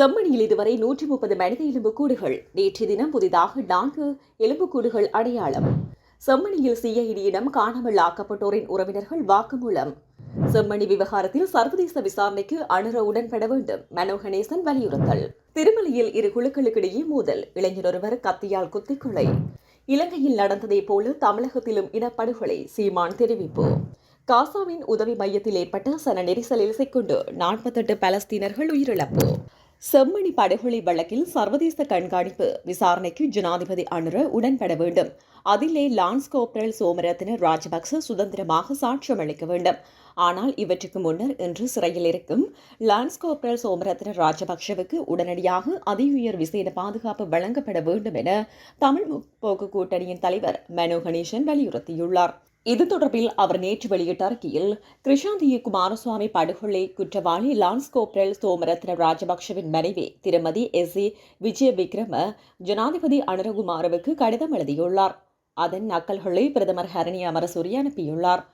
செம்மணியில் இதுவரை நூற்றி முப்பது மனித எலும்புக்கூடுகள் நேற்று தினம் புதிதாக நான்கு எலும்புக்கூடுகள் அடையாளம். செம்மணியில் சிஐடியிடம் காணாமல் ஆக்கப்பட்டோரின் உறவினர்கள் வாக்குமூலம். செம்மணி விவகாரத்தில் சர்வதேச விசாரணைக்கு அணுர உடன்பட வேண்டும் மனோ கணேசன் வலியுறுத்தல். திருமலையில் இரு குழுக்களுக்கிடையே மோதல் இளைஞர் ஒருவர் கத்தியால் குத்திக் கொலை. இலங்கையில் நடந்ததைப் போல தமிழகத்திலும் இனப்படுகொலை சீமான் தெரிவிப்பு. காசாவின் உதவி மையத்தில் ஏற்பட்ட சன நெரிசலில் சிக்குண்டு நாற்பத்தெட்டு பலஸ்தீனர்கள் உயிரிழப்பு. செம்மணி படுகொலை வழக்கில் சர்வதேச கண்காணிப்பு விசாரணைக்கு ஜனாதிபதி அனுர உடன்பட வேண்டும். அதிலே லான்ஸ் கோப்ரல் சோமரத்ன ராஜபக்ச சுதந்திரமாக சாட்சியம் அளிக்க வேண்டும். ஆனால் இவற்றுக்கு முன்னர் இன்று சிறையில் இருக்கும் லான்ஸ் கோப்ரல் சோமரத்ன ராஜபக்சவுக்கு உடனடியாக அதிஉயர் விசேட பாதுகாப்பு வழங்கப்பட வேண்டும் என தமிழ் முற்போக்கு கூட்டணியின் தலைவர் மனோ கணேசன் வலியுறுத்தியுள்ளார். இது தொடர்பில் அவர் நேற்று வெளியிட்ட அறிக்கையில் கிருஷாந்திய குமாரசுவாமி படுகொலை குற்றவாளி லான்ஸ் கோப்ரல் சோமரத்ன ராஜபக்ஷவின் மனைவி திருமதி எஸ். ஏ. விஜய விக்ரம ஜனாதிபதி அனுரகுமாரவுக்கு கடிதம் எழுதியுள்ளார். அதன் நக்கல்களை பிரதமர் ஹரணி அமரசூரி அனுப்பியுள்ளார்.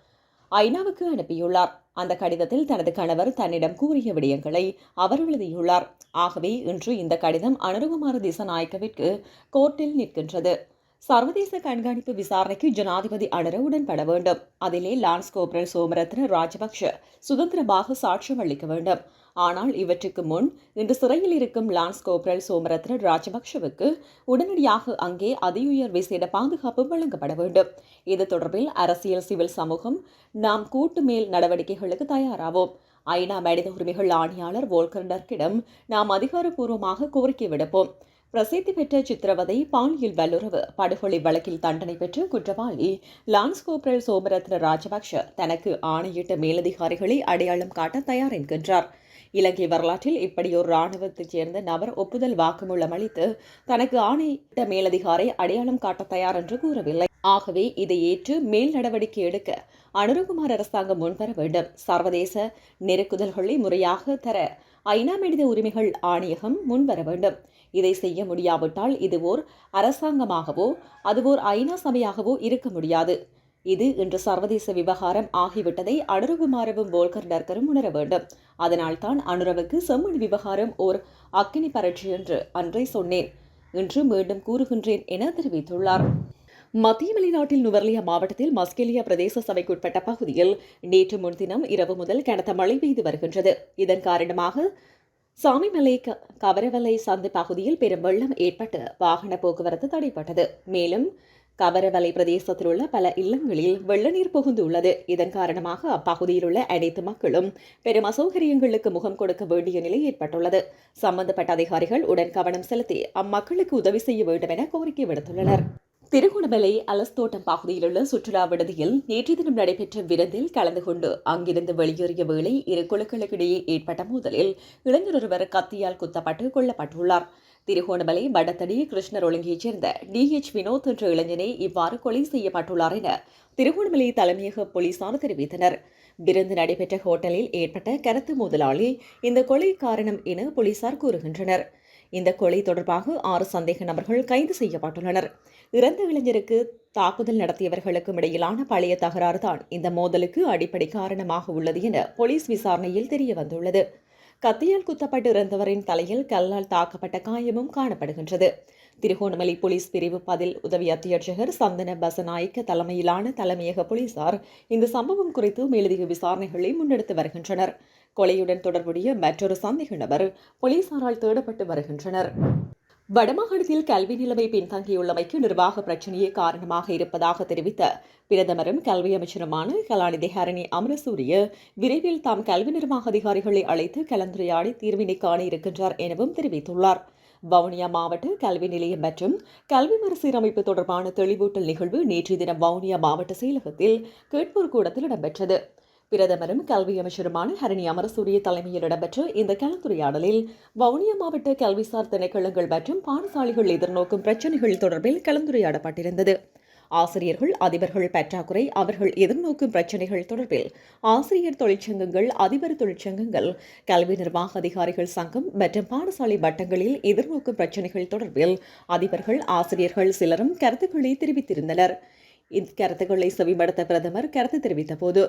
ஐநாவுக்கு அனுப்பியுள்ளார். அந்த கடிதத்தில் தனது கணவர் தன்னிடம் கூறிய விடயங்களை அவர் எழுதியுள்ளார். ஆகவே இன்று இந்த கடிதம் அனுரகுமார திசநாயக்கவிற்கு கோர்ட்டில் நிற்கின்றது. சர்வதேச கண்காணிப்பு விசாரணைக்கு ஜனாதிபதி அனுர உடன்பட வேண்டும். அதிலே லான்ஸ் கோப்ரல் சோமரத்ன ராஜபக்ஷ சுதந்திரமாக சாட்சியம் அளிக்க வேண்டும். ஆனால் இவற்றுக்கு முன் இன்று சிறையில் இருக்கும் லான்ஸ் கோபரல் சோமரத்ன ராஜபக்ஷவுக்கு உடனடியாக அங்கே அதியுயர் விசேட பாதுகாப்பு வழங்கப்பட வேண்டும். இது தொடர்பில் அரசியல் சிவில் சமூகம் நாம் கூட்டு மேல் நடவடிக்கைகளுக்கு தயாராவோம். ஐநா மனித உரிமைகள் ஆணையாளர் வோல்கர் டர்க்கிடம் நாம் அதிகாரப்பூர்வமாக கோரிக்கை விடுப்போம். பிரசித்தி பெற்ற சித்திரவதை பாலியல் வல்லுறவு. படுகொலை வழக்கில் தண்டனை பெற்ற குற்றவாளி லான்ஸ் கோப்ரல் சோமரத்ன ராஜபக்ஷ தனக்கு ஆணையிட்ட மேலதிகாரிகளை அடையாளம் காட்ட தயார் என்கின்றார். இலங்கை வரலாற்றில் இப்படியொரு ராணுவத்தைச் சேர்ந்த நபர் ஒப்புதல் வாக்குமூலம் அளித்து தனக்கு ஆணையிட்ட மேலதிகாரை அடையாளம் காட்ட தயார் என்று கூறவில்லை. ஆகவே இதை ஏற்று மேல் நடவடிக்கை எடுக்க அனுரகுமார் அரசாங்கம் முன்வர வேண்டும். சர்வதேச நெருக்குதல்களை முறையாக தர ஐநா மனித உரிமைகள் ஆணையகம் முன்வர வேண்டும். இதை செய்ய முடியாவிட்டால் இது ஓர் அரசாங்கமாகவோ அது ஓர் ஐநா சபையாகவோ இருக்க முடியாது. இது இன்று சர்வதேச விவகாரம் ஆகிவிட்டதை அனுரகுமாரவும் போல்கர் டர்கரும் உணர வேண்டும். அதனால்தான் அனுரவுக்கு செம்மண் விவகாரம் ஓர் அக்கினி பரட்சி என்று அன்றே சொன்னேன். இன்று மீண்டும் கூறுகின்றேன் என தெரிவித்துள்ளார். மத்திய வெளிநாட்டில் நுவர்லியா மாவட்டத்தில் மஸ்கெலியா பிரதேச சபைக்குட்பட்ட பகுதியில் நேற்று முன்தினம் இரவு முதல் கனத்த மழை பெய்து வருகின்றது. இதன் காரணமாக சாமிமலை கவரவலை சந்தை பகுதியில் பெரும் வெள்ளம் ஏற்பட்டு வாகன போக்குவரத்து தடைப்பட்டது. மேலும் கவரவலை பிரதேசத்தில் உள்ள பல இல்லங்களில் வெள்ள நீர் புகுந்துள்ளது இதன் காரணமாக அப்பகுதியில் உள்ள அனைத்து மக்களும் பெரும் அசௌகரியங்களுக்கு முகம் கொடுக்க வேண்டிய நிலை ஏற்பட்டுள்ளது. சம்பந்தப்பட்ட அதிகாரிகள் உடன் கவனம் செலுத்தி அம்மக்களுக்கு உதவி செய்ய வேண்டும் என கோரிக்கை விடுத்துள்ளனர். திருகோணமலை அலஸ்தோட்டம் பகுதியிலுள்ள சுற்றுலா விடுதியில் நேற்று தினம் நடைபெற்ற விருந்தில் கலந்து கொண்டு அங்கிருந்து வெளியேறிய வேளை இரு குழுக்களுக்கிடையே ஏற்பட்ட மோதலில் இளைஞர் ஒருவர் கத்தியால் குத்தப்பட்டு கொல்லப்பட்டுள்ளார். திருகோணமலை வடத்தடி கிருஷ்ணர் ஒழுங்கியைச் சேர்ந்த டிஹெச் வினோத் என்ற இளைஞனை இவ்வாறு கொலை செய்யப்பட்டுள்ளார் என திருகோணமலை தலைமையக போலீசார் தெரிவித்தனர். விருந்து நடைபெற்ற ஹோட்டலில் ஏற்பட்ட கருத்து மோதலாளி இந்த கொலை காரணம் என போலீசார் கூறுகின்றனர். இந்த கொலை தொடர்பாக ஆறு சந்தேக நபர்கள் கைது செய்யப்பட்டுள்ளனர். இறந்த இளைஞருக்கு தாக்குதல் நடத்தியவர்களுக்கும் இடையிலான பழைய தகராறு தான் இந்த மோதலுக்கு அடிப்படை காரணமாக உள்ளது என போலீஸ் விசாரணையில் தெரிய வந்துள்ளது. கத்தியால் குத்தப்பட்டு இறந்தவரின் தலையில் கல்லால் தாக்கப்பட்ட காயமும் காணப்படுகின்றது. திருகோணமலை போலீஸ் பிரிவு பதில் உதவி அத்தியட்சகர் சந்தன பசநாயக்க தலைமையிலான தலைமையக போலீசார் இந்த சம்பவம் குறித்து மேலதிக விசாரணைகளை முன்னெடுத்து வருகின்றனர். கொலையுடன் தொடர்புடைய மற்றொரு சந்தேக நபர் போலீசாரால் தேடப்பட்டு வருகின்றனர். வடமாகாணத்தில் கல்வி நிலைமை பின்தங்கியுள்ளமைக்கு நிர்வாக பிரச்சினையே காரணமாக இருப்பதாக தெரிவித்த பிரதமரும் கல்வி அமைச்சருமான கலாநிதி ஹரணி அமரசூரிய விரைவில் தாம் கல்வி நிர்வாக அதிகாரிகளை அழைத்து கலந்துரையாடி தீர்வினை காண இருக்கின்றார் எனவும் தெரிவித்துள்ளார். வவுனியா மாவட்ட கல்வி நிலையம் மற்றும் கல்வி மறுசீரமைப்பு தொடர்பான தெளிவூட்டல் நிகழ்வு நேற்று தினம் வவுனியா மாவட்ட செயலகத்தில் கேட்போர் கூடத்தில் இடம்பெற்றது. பிரதமரும் கல்வி அமைச்சருமான ஹரணி அமரசூரிய தலைமையில் இடம்பெற்ற இந்த கலந்துரையாடலில் வவுனியா மாவட்ட கல்விசார் திணைக்களங்கள் மற்றும் பாடசாலைகள் எதிர்நோக்கும் பிரச்சினைகள் தொடர்பில் கலந்துரையாடப்பட்டிருந்தது. ஆசிரியர்கள் அதிபர்கள் பற்றாக்குறை அவர்கள் எதிர்நோக்கும் பிரச்சினைகள் தொடர்பில் ஆசிரியர் தொழிற்சங்கங்கள் அதிபர் தொழிற்சங்கங்கள் கல்வி நிர்வாக அதிகாரிகள் சங்கம் மற்றும் பாடசாலை வட்டங்களில் எதிர்நோக்கும் பிரச்சினைகள் தொடர்பில் அதிபர்கள் ஆசிரியர்கள் சிலரும் கருத்துக்களை தெரிவித்திருந்தனர். இக்கருத்துக்களை செவிமடுத்த பிரதமர் கருத்து தெரிவித்த போது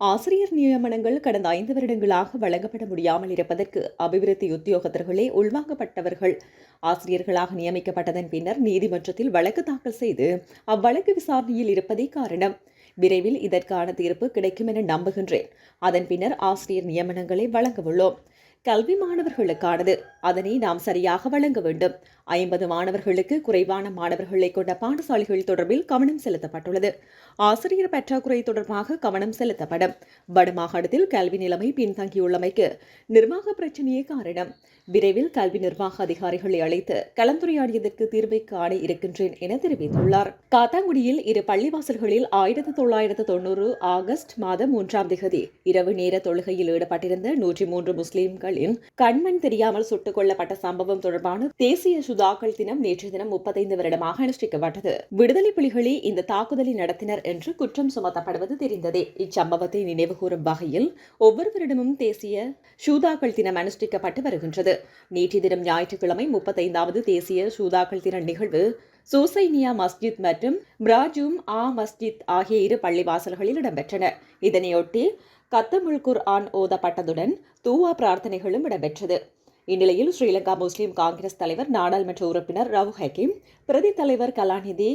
ஆசிரியர் நியமனங்கள் கடந்த ஐந்து வருடங்களாக வழங்கப்பட முடியாமல் இருப்பதற்கு அபிவிருத்தி உத்தியோகத்தர்களே உள்வாங்கப்பட்டவர்கள். ஆசிரியர்களாக நியமிக்கப்பட்டதன் பின்னர் நீதிமன்றத்தில் வழக்கு தாக்கல் செய்து அவ்வழக்கு விசாரணையில் இருப்பதே காரணம். விரைவில் இதற்கான தீர்ப்பு கிடைக்கும் என நம்புகின்றேன். அதன் பின்னர் ஆசிரியர் நியமனங்களை வழங்கவுள்ளோம் கல்வி மாணவர்களுக்கானது. அதனை நாம் சரியாக வழங்க வேண்டும். ஐம்பது மாணவர்களுக்கு குறைவான மாணவர்களை கொண்ட பாடசாலைகள் தொடர்பில் கவனம் செலுத்தப்பட்டுள்ளது. ஆசிரியர் பற்றாக்குறை தொடர்பாக கவனம் செலுத்தப்படும். வடமாகாணத்தில் கல்வி நிலைமை பின்தங்கியுள்ளமைக்கு நிர்வாக பிரச்சினையே காரணம். விரைவில் கல்வி நிர்வாக அதிகாரிகளை அழைத்து கலந்துரையாடியதற்கு தீர்வை காண இருக்கின்றேன் என தெரிவித்துள்ளார். காத்தாங்குடியில் இரு பள்ளிவாசல்களில் ஆயிரத்து தொள்ளாயிரத்து தொண்ணூறு ஆகஸ்ட் மாதம் மூன்றாம் திகதி இரவு நேர தொழுகையில் ஈடுபட்டிருந்த நூற்றி மூன்று முஸ்லிம்களின் கண்மண் தெரியாமல் சுட்டுக் கொல்லப்பட்ட சம்பவம் தொடர்பான தேசிய சுதாக்கள் தினம் நேற்று தினம் முப்பத்தைந்து வருடமாக அனுஷ்டிக்கப்பட்டது. விடுதலை புலிகளே இந்த தாக்குதலை நடத்தினர் என்று குற்றம் சுமத்தப்படுவது தெரிந்ததே. இச்சம்பவத்தை நினைவுகூரும் வகையில் ஒவ்வொரு வருடமும் தேசிய சூதாக்கள் தினம் அனுஷ்டிக்கப்பட்டு வருகின்றது. நேற்று தினம் ஞாயிற்றுக்கிழமை முப்பத்தைந்தாவது தேசிய சூதாக்கள் தின நிகழ்வு சூசைனியா மஸ்ஜித் மற்றும் பிராஜூம் ஆ மஸ்ஜித் ஆகிய இரு பள்ளிவாசல்களில் இடம்பெற்றன. இதனையொட்டி கத்தமுல் குர் ஆன் ஓதப்பட்டதுடன் தூவா பிரார்த்தனைகளும் இடம்பெற்றது. இந்நிலையில் ஸ்ரீலங்கா முஸ்லீம் காங்கிரஸ் தலைவர் நாடாளுமன்ற உறுப்பினர் ரவு ஹக்கீம் பிரதி தலைவர் கலாநிதி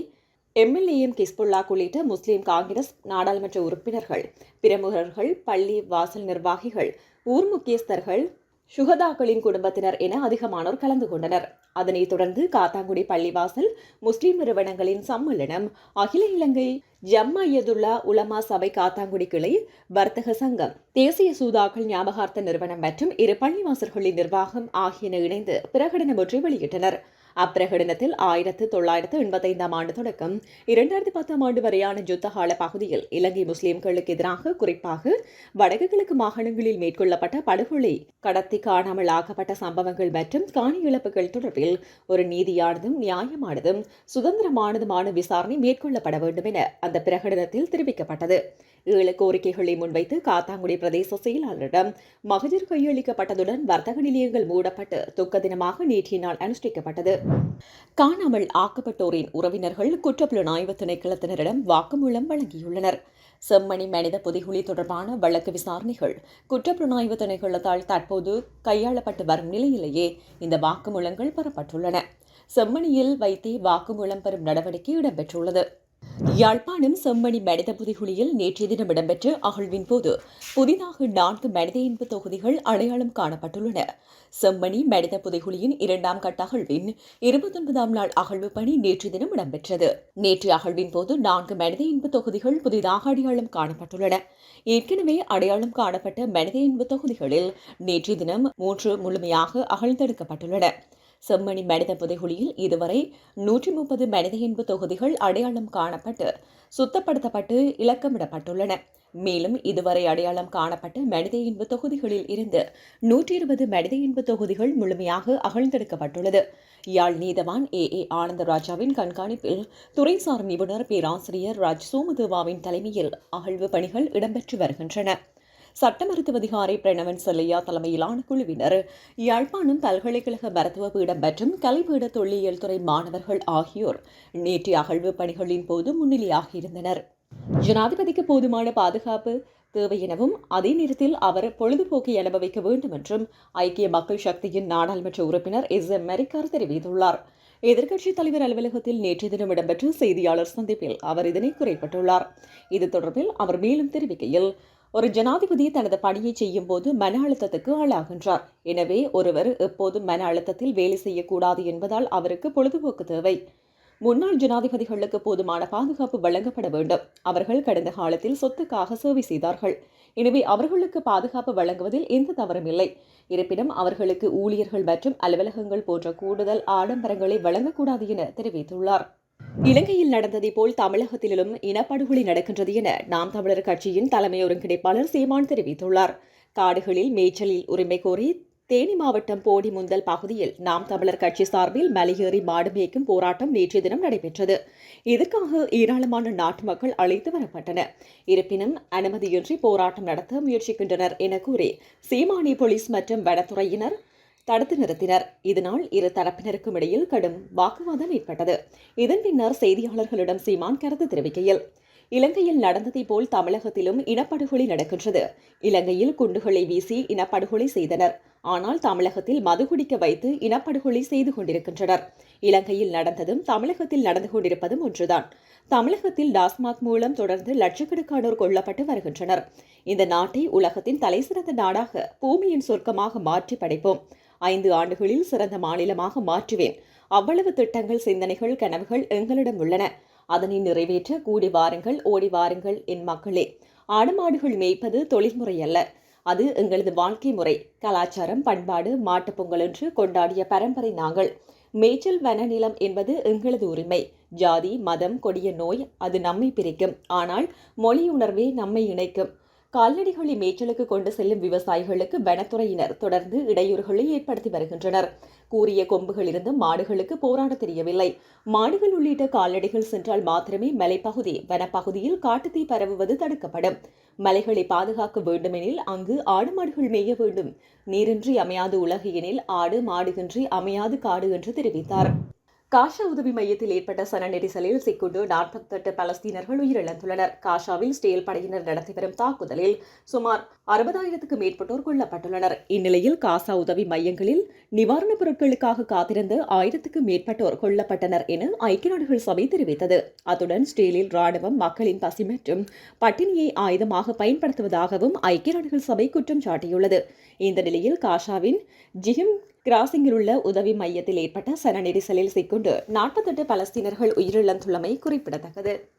எம்எல்ஏஎம் கிஸ்புல்லா உள்ளிட்ட முஸ்லீம் காங்கிரஸ் நாடாளுமன்ற உறுப்பினர்கள் பிரமுகர்கள் பள்ளி வாசல் நிர்வாகிகள் ஊர் முக்கியஸ்தர்கள் சுகதாக்களின் குடும்பத்தினர் என அதிகமானோர் கலந்து கொண்டனர். அதனைத் தொடர்ந்து காத்தாங்குடி பள்ளிவாசல் முஸ்லிம் நிறுவனங்களின் சம்மேளனம் அகில இலங்கை ஜம்மையதுல்லா உலமா சபை காத்தாங்குடி கிளை வர்த்தக சங்கம் தேசிய சூதாக்கள் ஞாபகார்த்த நிறுவனம் மற்றும் இரு பள்ளிவாசல்களின் நிர்வாகம் ஆகியன இணைந்து பிரகடனம் ஒன்றை வெளியிட்டனர். அப்பிரகடனத்தில் ஆயிரத்து தொள்ளாயிரத்து எண்பத்தைந்தாம் ஆண்டு தொடக்கம். இரண்டாயிரத்தி பத்தாம் ஆண்டு வரையான யுத்தகால பகுதியில் இலங்கை முஸ்லிம்களுக்கு எதிராக குறிப்பாக வடக்கு கிழக்கு மாகாணங்களில் மேற்கொள்ளப்பட்ட படுகொலை கடத்தி காணாமல் ஆக்கப்பட்ட சம்பவங்கள் மற்றும் காணி இழப்புகள் தொடர்பில் ஒரு நீதியானதும் நியாயமானதும் சுதந்திரமானதுமான விசாரணை மேற்கொள்ளப்பட வேண்டும் என அந்த பிரகடனத்தில் தெரிவிக்கப்பட்டது. ஏழு கோரிக்கைகளை முன்வைத்து காத்தாங்குடி பிரதேச செயலாளரிடம் மகஜர் கையளிக்கப்பட்டதுடன் வர்த்தக நிலையங்கள் மூடப்பட்டு துக்க தினமாக நேற்றைய நாள் அனுஷ்டிக்கப்பட்டது. காணாமல் ஆக்கப்பட்டோரின் உறவினர்கள் குற்றப்புலனாய்வு திணைக்களத்தினரிடம் வாக்குமூலம் வழங்கியுள்ளனர். செம்மணி மனித புதைகுழி தொடர்பான வழக்கு விசாரணைகள் குற்றப்புலனாய்வு திணைக்களத்தால் தற்போது கையாளப்பட்டு வரும் நிலையிலேயே இந்த வாக்குமூலங்கள் பெறப்பட்டுள்ளன. செம்மணியில் வைத்தே வாக்குமூலம் பெறும் நடவடிக்கை இடம்பெற்றுள்ளது. யாழ்ப்பாணம் செம்மணி மனித புதைகுழியில் நேற்றைய தினம் இடம்பெற்ற அகழ்வின் போது புதிதாக நான்கு மனித இன்பு தொகுதிகள் அடையாளம் காணப்பட்டுள்ளன. செம்மணி மனித புதைகுழியின் இரண்டாம் கட்ட அகழ்வின் இருபத்தொன்பதாம் நாள் அகழ்வு பணி நேற்று தினம் இடம்பெற்றது. நேற்று அகழ்வின் போது நான்கு மனித இன்பு தொகுதிகள் புதிதாக அடையாளம் காணப்பட்டுள்ளன. ஏற்கனவே அடையாளம் காணப்பட்ட மனித இன்பு தொகுதிகளில் நேற்றைய தினம் மூன்று முழுமையாக அகழ்ந்தெடுக்கப்பட்டுள்ளன. செம்மணி மனித புதைகுழியில் இதுவரை நூற்றி முப்பது மனித இன்பு தொகுதிகள் அடையாளம் காணப்பட்டு சுத்தப்படுத்தப்பட்டு இலக்கமிடப்பட்டுள்ளன. மேலும் இதுவரை அடையாளம் காணப்பட்ட மனித இன்பு தொகுதிகளில் இருந்து நூற்றி இருபது மனித இன்பு தொகுதிகள் முழுமையாக அகழ்ந்தெடுக்கப்பட்டுள்ளது. யாழ் நீதவான் ஏ. ஏ. ஆனந்தராஜாவின் கண்காணிப்பில் துறைசார் நிபுணர் பேராசிரியர் ராஜ் சோமதேவாவின் தலைமையில் அகழ்வு பணிகள் இடம்பெற்று வருகின்றன. சட்ட மருத்துவ அதிகாரி பிரணவன் செல்லையா தலைமையிலான குழுவினர். யாழ்ப்பாணம் பல்கலைக்கழக மருத்துவ பீடம் மற்றும் கலைபீட தொல்லியல் துறை மாணவர்கள் ஆகியோர் நேற்று அகழ்வு பணிகளின் போது முன்னிலையாகியிருந்தனர் ஜனாதிபதிக்கு போதுமான பாதுகாப்பு தேவை எனவும் அதே நேரத்தில் அவர் பொழுதுபோக்கை அனுபவிக்க வேண்டும் என்றும் ஐக்கிய மக்கள் சக்தியின் நாடாளுமன்ற உறுப்பினர் எஸ். எம். மெரிக்கார் தெரிவித்துள்ளார். எதிர்க்கட்சித் தலைவர் அலுவலகத்தில் நேற்று தினம் இடம்பெற்ற செய்தியாளர் சந்திப்பில் அவர் இதனை குறைப்பட்டுள்ளார். இது தொடர்பில் அவர் மேலும் தெரிவிக்கையில் ஒரு ஜனாதிபதி தனது பணியை செய்யும் போது மன அழுத்தத்துக்கு ஆளாகின்றார். எனவே ஒருவர் எப்போதும் மன அழுத்தத்தில் வேலை செய்யக்கூடாது என்பதால் அவருக்கு பொழுதுபோக்கு தேவை. முன்னாள் ஜனாதிபதிகளுக்கு போதுமான பாதுகாப்பு வழங்கப்பட வேண்டும். அவர்கள் கடந்த காலத்தில் சொத்துக்காக சேவை செய்தார்கள். எனவே அவர்களுக்கு பாதுகாப்பு வழங்குவதில் எந்த தவறும் இல்லை. இருப்பினும் அவர்களுக்கு ஊழியர்கள் மற்றும் அலுவலகங்கள் போன்ற கூடுதல் ஆடம்பரங்களை வழங்கக்கூடாது என தெரிவித்துள்ளார். இலங்கையில் நடந்ததை போல் தமிழகத்திலும் இனப்படுகொலை நடக்கின்றது என நாம் தமிழர் கட்சியின் தலைமை ஒருங்கிணைப்பாளர் சீமான் தெரிவித்துள்ளார். காடுகளில் மேய்ச்சலில் உரிமை கோரி தேனி மாவட்டம் போடி முந்தல் பகுதியில் நாம் தமிழர் கட்சி சார்பில் மலையேறி மாடு மேய்க்கும் போராட்டம் நேற்றைய தினம் நடைபெற்றது. இதற்காக ஏராளமான நாட்டு மக்கள் அழைத்து வரப்பட்டனர். இருப்பினும் அனுமதியின்றி போராட்டம் நடத்த முயற்சிக்கின்றனர் என கூறி சீமானி போலீஸ் மற்றும் வனத்துறையினர் தடுத்து நிறுத்தினர். இதனால் இரு தரப்பினருக்கும் இடையில் கடும் வாக்குவாதம் ஏற்பட்டது. இதன் பின்னர் செய்தியாளர்களிடம் சீமான் கருத்து தெரிவிக்கையில் இலங்கையில் நடந்ததை போல் தமிழகத்திலும் இனப்படுகொலை நடக்கின்றது. இலங்கையில் குண்டுகளை வீசி இனப்படுகொலை செய்தனர். ஆனால் தமிழகத்தில் மது குடிக்க வைத்து இனப்படுகொலை செய்து கொண்டிருக்கின்றனர். இலங்கையில் நடந்ததும் தமிழகத்தில் நடந்து கொண்டிருப்பதும் ஒன்றுதான். தமிழகத்தில் டாஸ்மாக் மூலம் தொடர்ந்து லட்சக்கணக்கானோர் கொல்லப்பட்டு வருகின்றனர். இந்த நாட்டை உலகத்தின் தலைசிறந்த நாடாக பூமியின் சொர்க்கமாக மாற்றி படைப்போம். ஐந்து ஆண்டுகளில் சிறந்த மாநிலமாக மாற்றுவேன். அவ்வளவு திட்டங்கள் சிந்தனைகள் கனவுகள் எங்களிடம் உள்ளன. அதனை நிறைவேற்ற கூடி வாருங்கள் ஓடி வாருங்கள் என் மக்களே. ஆடுமாடுகள் மேய்ப்பது தொழில்முறை அல்ல. அது எங்களது வாழ்க்கை முறை. கலாச்சாரம் பண்பாடு மாட்டுப்பொங்கல் என்று கொண்டாடிய பரம்பரை நாங்கள். மேய்ச்சல் வனநிலம் என்பது எங்களது உரிமை. ஜாதி மதம் கொடிய நோய் அது நம்மை பிரிக்கும். ஆனால் மொழி உணர்வே நம்மை இணைக்கும். கால்நடைகளை மேய்ச்சலுக்கு கொண்டு செல்லும் விவசாயிகளுக்கு வனத்துறையினர் தொடர்ந்து இடையூறுகளை ஏற்படுத்தி வருகின்றனர். கூறிய கொம்புகள் மாடுகளுக்கு போராட தெரியவில்லை. மாடுகள் உள்ளிட்ட கால்நடைகள் சென்றால் மாத்திரமே மலைப்பகுதி வனப்பகுதியில் காட்டுத்தீ பரவுவது தடுக்கப்படும். மலைகளை பாதுகாக்க வேண்டுமெனில் அங்கு ஆடு மாடுகள் மேய வேண்டும். நீரின்றி அமையாது உலகு எனில் ஆடு மாடுகின்றி அமையாது காடு என்று தெரிவித்தார். காஷா உதவி மையத்தில் ஏற்பட்ட சன நெரிசலில் சிக்குண்டு நாற்பத்தெட்டு பலஸ்தீனர்கள் உயிரிழந்துள்ளனர். காஷாவில் ஸ்டேல் படையினர் நடத்தி வரும் தாக்குதலில் சுமார் அறுபதாயிரத்துக்கு மேற்பட்டோர் கொல்லப்பட்டுள்ளனர். இந்நிலையில் காசா உதவி மையங்களில் நிவாரணப் பொருட்களுக்காக காத்திருந்த ஆயிரத்துக்கு மேற்பட்டோர் கொல்லப்பட்டனர் என ஐக்கிய நாடுகள் சபை தெரிவித்தது. அத்துடன் ஸ்டேலில் ராணுவம் மக்களின் பசி மற்றும் பட்டினியை ஆயுதமாக பயன்படுத்துவதாகவும் ஐக்கிய நாடுகள் சபை குற்றம் சாட்டியுள்ளது. இந்த நிலையில் காஷாவின் ஜிஹிம் கிராசிங்கில் உள்ள உதவி மையத்தில் ஏற்பட்ட சன நெரிசலில் சிக்குண்டு நாற்பத்தெட்டு பலஸ்தீனர்கள் உயிரிழந்துள்ளமை குறிப்பிடத்தக்கது.